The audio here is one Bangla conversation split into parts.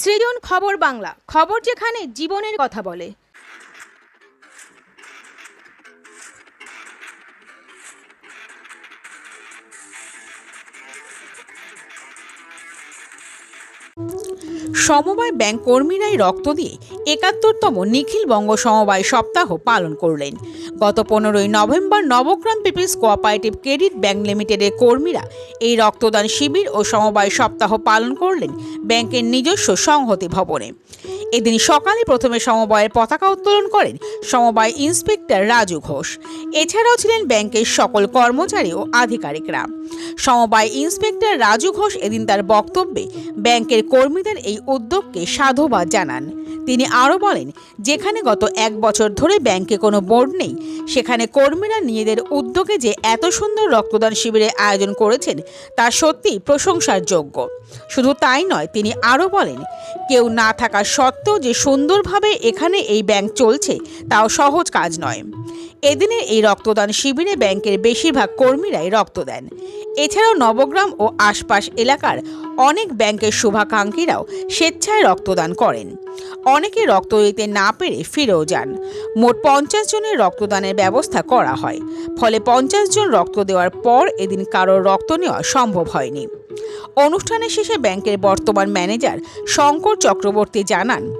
সৃজন খবর বাংলা, খবর যেখানে জীবনের কথা বলে। সমবায় ব্যাংক কর্মীরাই রক্ত দিয়ে একাত্তরতম নিখিল বঙ্গ সমবায় সপ্তাহ পালন করলেন। গত পনেরোই November Nabagram people's cooperative credit bank লিমিটেডের কর্মীরা এই রক্তদান শিবির ও সমবায় সপ্তাহ পালন করলেন ব্যাংকের নিজস্ব সংহতি ভবনে। এদিন সকালে প্রথমে সমবায়ের পতাকা উত্তোলন করেন সমবায় ইন্সপেক্টর রাজু ঘোষ। এছাড়াও ছিলেন ব্যাংকের সকল কর্মচারী ও আধিকারিকরা। সমবায় ইন্সপেক্টর রাজু ঘোষ এদিন তার বক্তব্যে ব্যাংকের কর্মীদের এই উদ্যোগকে সাধুবাদ জানান। তিনি আরও বলেন, যেখানে গত এক বছর ধরে ব্যাংকে কোনো বোর্ড নেই, সেখানে কর্মীরা নিজেদের উদ্যোগে যে এত সুন্দর রক্তদান শিবিরের আয়োজন করেছেন, তা সত্যিই প্রশংসার যোগ্য। শুধু তাই নয়, তিনি আরও বলেন, কেউ না থাকা সত্ত্বেও যে সুন্দরভাবে এখানে এই ব্যাংক চলছে, তাও সহজ কাজ নয়। এদিনের এই রক্তদান শিবিরে ব্যাংকের বেশিরভাগ কর্মীরাই রক্ত দেন। এছাড়াও নবগ্রাম ও আশপাশ এলাকার অনেক ব্যাংকের শুভাকাঙ্ক্ষীরাও স্বেচ্ছায় রক্তদান করেন। অনেকে রক্ত দিতে না পেরে ফিরেও যান। মোট পঞ্চাশ জনের রক্তদানের ব্যবস্থা করা হয়। ফলে পঞ্চাশ জন রক্ত দেওয়ার পর এদিন কারোর রক্ত নেওয়া সম্ভব হয়নি। অনুষ্ঠানের শেষে ব্যাংকের বর্তমান ম্যানেজার শঙ্কর চক্রবর্তী জানান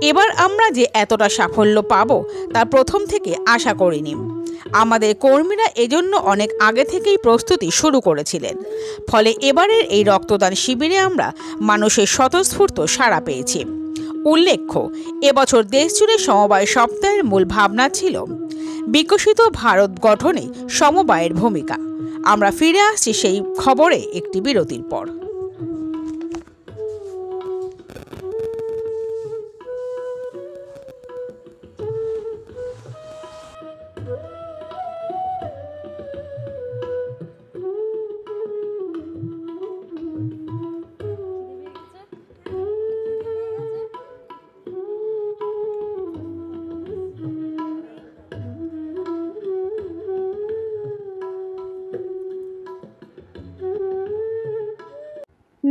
এবার আমরা যে এতটা সাফল্য পাব তা প্রথম থেকে আশা করিনি। আমাদের কর্মীরা এজন্য অনেক আগে থেকেই প্রস্তুতি শুরু করেছিলেন। ফলে এবারের এই রক্তদান শিবিরে আমরা মানুষের স্বতঃস্ফূর্ত সাড়া পেয়েছি। উল্লেখ্য, এবছর দেশজুড়ে সমবায় সপ্তাহের মূল ভাবনা ছিল বিকশিত ভারত গঠনে সমবায়ের ভূমিকা। আমরা ফিরে আসছি সেই খবরে একটি বিরতির পর।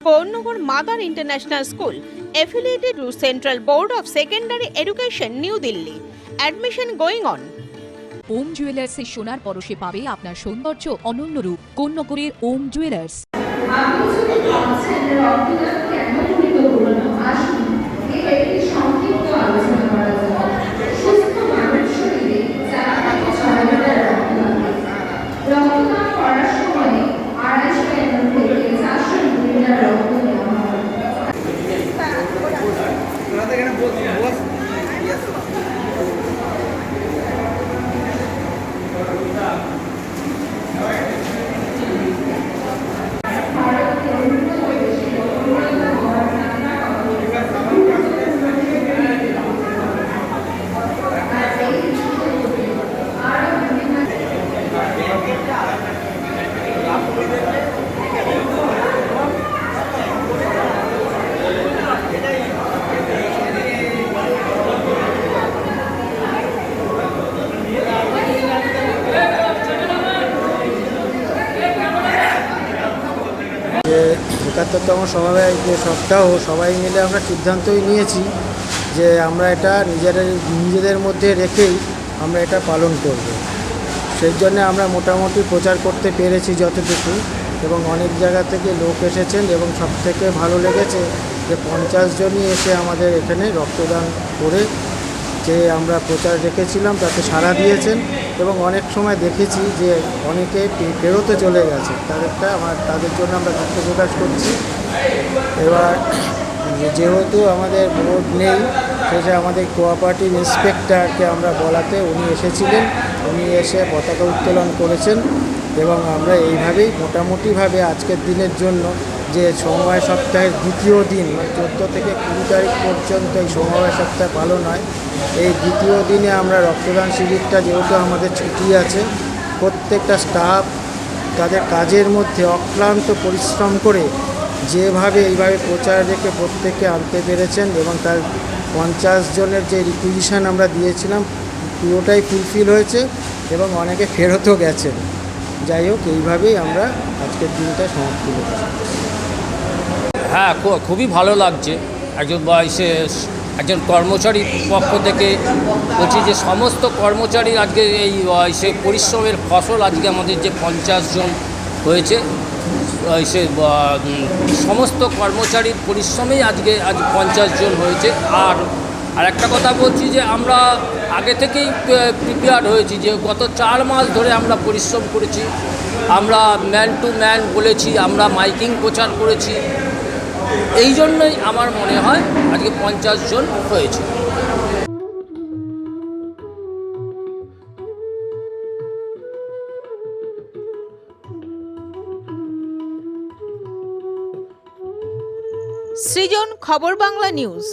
Barnagar mother international school affiliated to central board of secondary education new Delhi admission going on Om jewellers এ সোনার পরশে পাবে আপনার সৌন্দর্য অনন্য রূপ। কন্যকুরের ওম জুয়েলার্স যে একাত্তরতম সমবায় যে সপ্তাহ, সবাই মিলে আমরা সিদ্ধান্তই নিয়েছি যে আমরা এটা নিজেদের নিজেদের মধ্যে রেখেই আমরা এটা পালন করব। সেই জন্য আমরা মোটামুটি প্রচার করতে পেরেছি যতটুকু এবং অনেক জায়গা থেকে লোক এসেছেন এবং সব থেকে ভালো লেগেছে যে পঞ্চাশ জনই এসে আমাদের এখানে রক্তদান করে যে আমরা প্রচার রেখেছিলাম তাতে সাড়া দিয়েছেন এবং অনেক সময় দেখেছি যে অনেকে পেরোতে চলে গেছে। তাদেরটা আমার তাদের জন্য আমরা দুঃখ প্রকাশ করছি। এবার যেহেতু আমাদের বোর্ড নেই, সেটা আমাদের কোঅপারেটিভ ইন্সপেক্টরকে আমরা বলাতে উনি এসেছিলেন। উনি এসে পতাকা উত্তোলন করেছেন এবং আমরা এইভাবেই মোটামুটিভাবে আজকের দিনের জন্য যে সমবায় সপ্তাহের দ্বিতীয় দিন মানে চোদ্দ থেকে কুড়ি তারিখ পর্যন্ত এই সমবায় সপ্তাহ পালন হয় এই দ্বিতীয় দিনে আমরা রক্তদান শিবিরটা যেহেতু আমাদের ছুটি আছে, প্রত্যেকটা স্টাফ তাদের কাজের মধ্যে অক্লান্ত পরিশ্রম করে যেভাবে, এইভাবে প্রচার রেখে প্রত্যেককে আনতে পেরেছেন এবং তার পঞ্চাশ জনের যে রিকুইজিশন আমরা দিয়েছিলাম, পুরোটাই ফুলফিল হয়েছে এবং অনেকে ফেরতও গেছেন। যাই হোক, এইভাবেই আমরা আজকের দিনটা সমাপ্তি করেছি। হ্যাঁ খুবই ভালো লাগছে। একজন বয়সে একজন কর্মচারীর পক্ষ থেকে বলছি যে সমস্ত কর্মচারী আজকে এই সে পরিশ্রমের ফসল আজকে আমাদের যে পঞ্চাশ জন হয়েছে সে সমস্ত কর্মচারীর পরিশ্রমেই আজকে আজ পঞ্চাশ জন হয়েছে। আর আর একটা কথা বলছি যে আমরা আগে থেকেই প্রিপেয়ার হয়েছি যে গত চার মাস ধরে আমরা পরিশ্রম করেছি, আমরা ম্যান টু ম্যান বলেছি, আমরা মাইকিং প্রচার করেছি। এই জন্যই আমার মনে হয় আজকে পঞ্চাশ জন হয়েছে। সৃজন খবর বাংলা নিউজ।